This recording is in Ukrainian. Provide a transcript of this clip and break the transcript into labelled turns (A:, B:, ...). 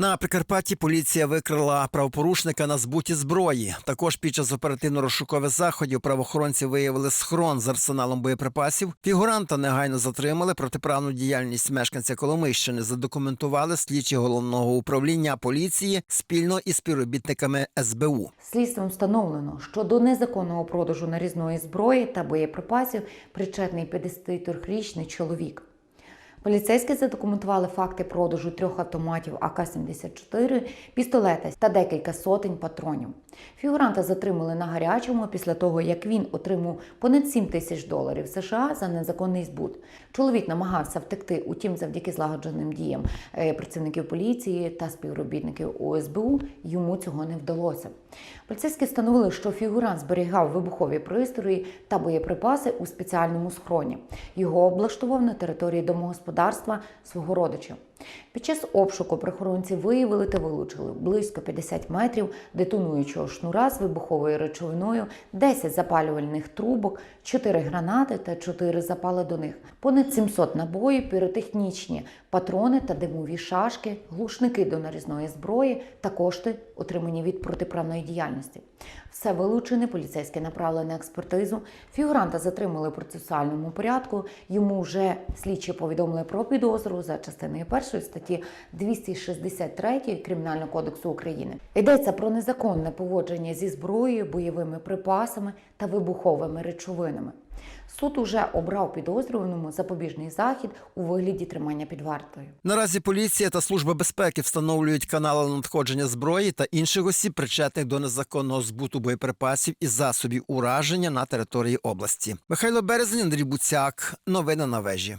A: На Прикарпатті поліція викрила правопорушника на збуті зброї. Також під час оперативно-розшукових заходів правоохоронці виявили схрон з арсеналом боєприпасів. Фігуранта негайно затримали. Протиправну діяльність мешканця Коломийщини задокументували слідчі головного управління поліції спільно із співробітниками СБУ.
B: Слідством встановлено, що до незаконного продажу нарізної зброї та боєприпасів причетний 53-річний чоловік. Поліцейські задокументували факти продажу трьох автоматів АК-74, пістолета та декілька сотень патронів. Фігуранта затримали на гарячому після того, як він отримав понад 7 тисяч доларів США за незаконний збут. Чоловік намагався втекти, утім, завдяки злагодженим діям е, працівників поліції та співробітників ОСБУ йому цього не вдалося. Поліцейські встановили, що фігурант зберігав вибухові пристрої та боєприпаси у спеціальному схроні. Його облаштував на території домогосподарства свого родича. Під час обшуку прихоронці виявили та вилучили близько 50 метрів детонуючого шнура з вибуховою речовиною, 10 запалювальних трубок, 4 гранати та 4 запали до них, понад 700 набоїв, піротехнічні патрони та димові шашки, глушники до нарізної зброї та кошти, отримані від протиправної діяльності. Все вилучене, поліцейські направили на експертизу. Фігуранта затримали в процесуальному порядку. Йому вже слідчі повідомили про підозру за частиною першої статті 263 Кримінального кодексу України. Йдеться про незаконне поводження зі зброєю, бойовими припасами та вибуховими речовинами. Суд уже обрав підозрюваному запобіжний захід у вигляді тримання під вартою.
A: Наразі поліція та служба безпеки встановлюють канали надходження зброї та інших осіб, причетних до незаконного збуту боєприпасів і засобів ураження на території області. Михайло Березень, Андрій Буцяк. Новини на вежі.